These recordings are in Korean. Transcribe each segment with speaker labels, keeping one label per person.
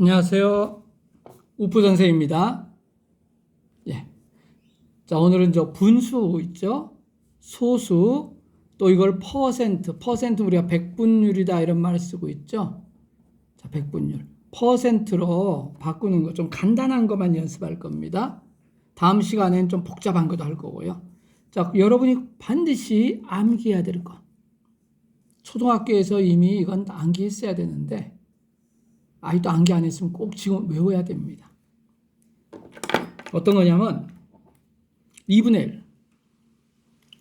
Speaker 1: 안녕하세요. 우프 선생입니다. 예. 자, 오늘은 저 분수 있죠? 소수, 또 이걸 퍼센트, 퍼센트 우리가 백분율이다 이런 말을 쓰고 있죠? 자, 백분율. 퍼센트로 바꾸는 거 좀 간단한 것만 연습할 겁니다. 다음 시간엔 좀 복잡한 것도 할 거고요. 자, 여러분이 반드시 암기해야 될 거. 초등학교에서 이미 이건 암기했어야 되는데, 아직도 암기 안 했으면 꼭 지금 외워야 됩니다. 어떤 거냐면 2분의 1.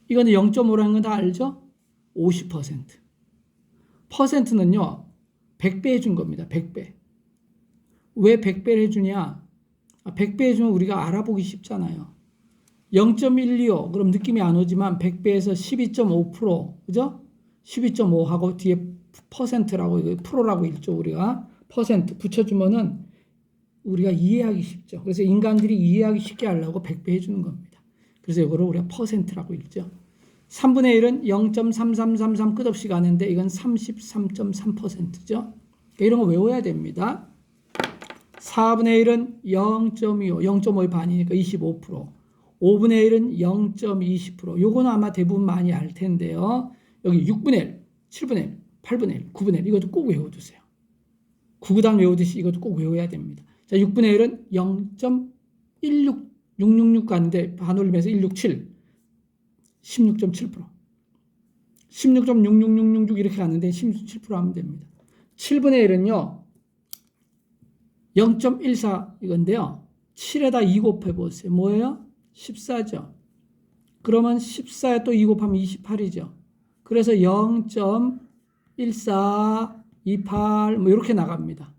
Speaker 1: 이거는 0.5라는 건 다 알죠? 50%. 퍼센트는요. 100배 해준 겁니다. 100배. 왜 100배를 해주냐? 100배 해주면 우리가 알아보기 쉽잖아요. 0.125 그럼 느낌이 안 오지만 100배에서 12.5% 그죠? 12.5하고 뒤에 퍼센트라고 프로라고 읽죠 우리가 퍼센트 붙여주면은 우리가 이해하기 쉽죠. 그래서 인간들이 이해하기 쉽게 하려고 100배 해주는 겁니다. 그래서 이거를 우리가 퍼센트라고 읽죠. 3분의 1은 0.3333 끝없이 가는데 이건 33.3%죠. 이런 거 외워야 됩니다. 4분의 1은 0.25, 0.5의 반이니까 25%. 5분의 1은 0.20%. 요거는 아마 대부분 많이 알 텐데요. 여기 6분의 1, 7분의 1, 8분의 1, 9분의 1 이것도 꼭 외워두세요. 구구단 외우듯이 이것도 꼭 외워야 됩니다. 자, 6분의 1은 0.16, 666 가는데 반올림해서 167, 16.7%. 16.66666 이렇게 가는데 16.7% 하면 됩니다. 7분의 1은요, 0.14 이건데요. 7에다 2 곱해 보세요. 뭐예요? 14죠. 그러면 14에 또 2 곱하면 28이죠. 그래서 0.14, 28, 뭐 이렇게 나갑니다.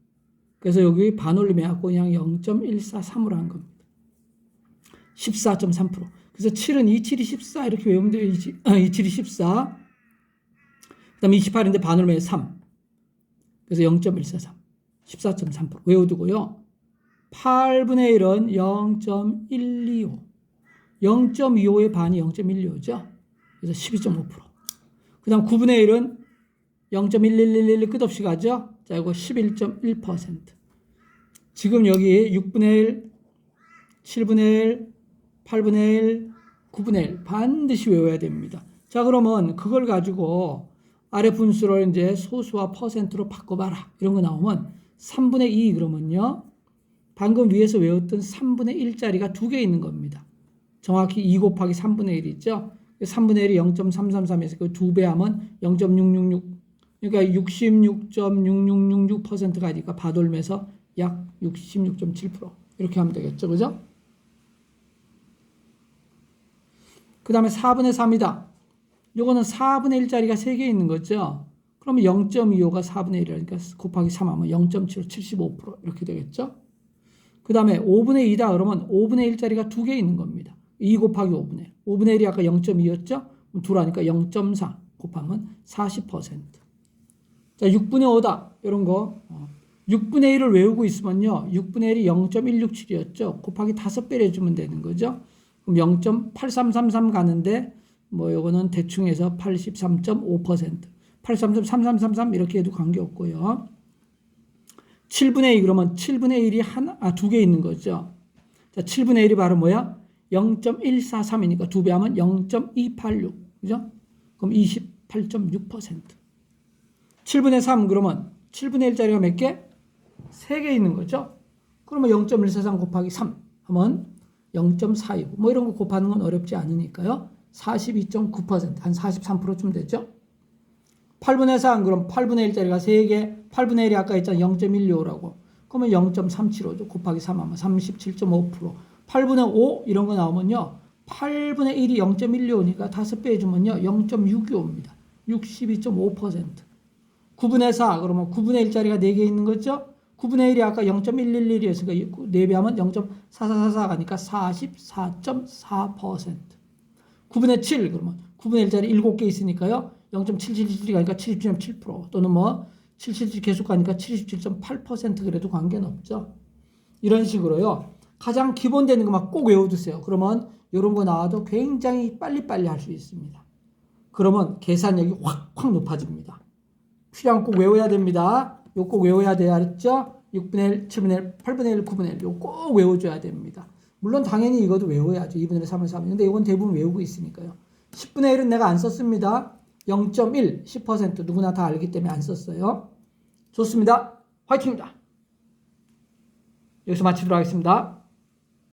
Speaker 1: 그래서 여기 반올림 해 갖고 그냥 0.143으로 한 겁니다. 14.3%. 그래서 7은 27이 14 이렇게 외우면 돼요. 27, 27이 14. 그 다음에 28인데 반올림 해 3. 그래서 0.143. 14.3% 외워두고요. 8분의 1은 0.125. 0.25의 반이 0.125죠. 그래서 12.5%. 그 다음 9분의 1은 0.1111 끝없이 가죠. 자, 이거 11.1%. 지금 여기 6분의 1, 7분의 1, 8분의 1, 9분의 1 반드시 외워야 됩니다. 자, 그러면 그걸 가지고 아래 분수를 이제 소수와 퍼센트로 바꿔봐라. 이런 거 나오면 3분의 2 그러면요. 방금 위에서 외웠던 3분의 1짜리가 두 개 있는 겁니다. 정확히 2 곱하기 3분의 1 있죠? 3분의 1이 0.333에서 그 두 배 하면 0.666 그러니까 66.6666%가 아니까 바돌면서 약 66.7% 이렇게 하면 되겠죠. 그죠? 그 다음에 4분의 3이다. 요거는 4분의 1짜리가 3개 있는 거죠. 그러면 0.25가 4분의 1이니까 곱하기 3 하면 0.75, 75% 이렇게 되겠죠. 그 다음에 5분의 2다 그러면 5분의 1짜리가 두개 있는 겁니다. 2 곱하기 5분의 1. 5분의 1이 아까 0.2였죠? 둘하니까 0.4 곱하면 40%. 자, 6분의 5다. 이런 거. 6분의 1을 외우고 있으면요. 6분의 1이 0.167이었죠. 곱하기 5배를 해주면 되는 거죠. 그럼 0.8333 가는데 뭐 요거는 대충 해서 83.5%. 83.3333 이렇게 해도 관계없고요. 7분의 2 그러면 7분의 1이 하나, 아, 두 개 있는 거죠. 자, 7분의 1이 바로 뭐야? 0.143이니까 두 배 하면 0.286. 그죠? 그럼 28.6%. 7분의 3 그러면 7분의 1짜리가 몇 개? 3개 있는 거죠. 그러면 0.143 곱하기 3 하면 0.429. 뭐 이런 거 곱하는 건 어렵지 않으니까요. 42.9%한 43%쯤 되죠. 8분의 4 그럼 8분의 1짜리가 3개 8분의 1이 아까 했잖아 0.125라고 그러면 0.375죠 곱하기 3 하면 37.5% 8분의 5 이런 거 나오면요 8분의 1이 0.125니까 5배 해주면요 0.625입니다 62.5% 9분의 4 그러면 9분의 1짜리가 4개 있는 거죠 9분의 1이 아까 0.111이었으니까 4배 하면 0.4444 가니까 44.4% 9분의 7 그러면 9분의 1짜리 7개 있으니까요 0.777이 가니까 77.7% 또는 뭐777 계속 가니까 77.8% 그래도 관계는 없죠. 이런 식으로요. 가장 기본 되는 것만 꼭 외워두세요. 그러면 이런 거 나와도 굉장히 빨리빨리 할 수 있습니다. 그러면 계산력이 확확 높아집니다. 필요한 꼭 외워야 됩니다. 요 꼭 외워야 돼요. 알았죠? 6분의 1, 7분의 1, 8분의 1, 9분의 1. 이거 꼭 외워줘야 됩니다. 물론 당연히 이것도 외워야죠. 2분의 1, 3분의 3. 근데 이건 대부분 외우고 있으니까요. 10분의 1은 내가 안 썼습니다. 0.1, 10% 누구나 다 알기 때문에 안 썼어요. 좋습니다. 화이팅입니다. 여기서 마치도록 하겠습니다.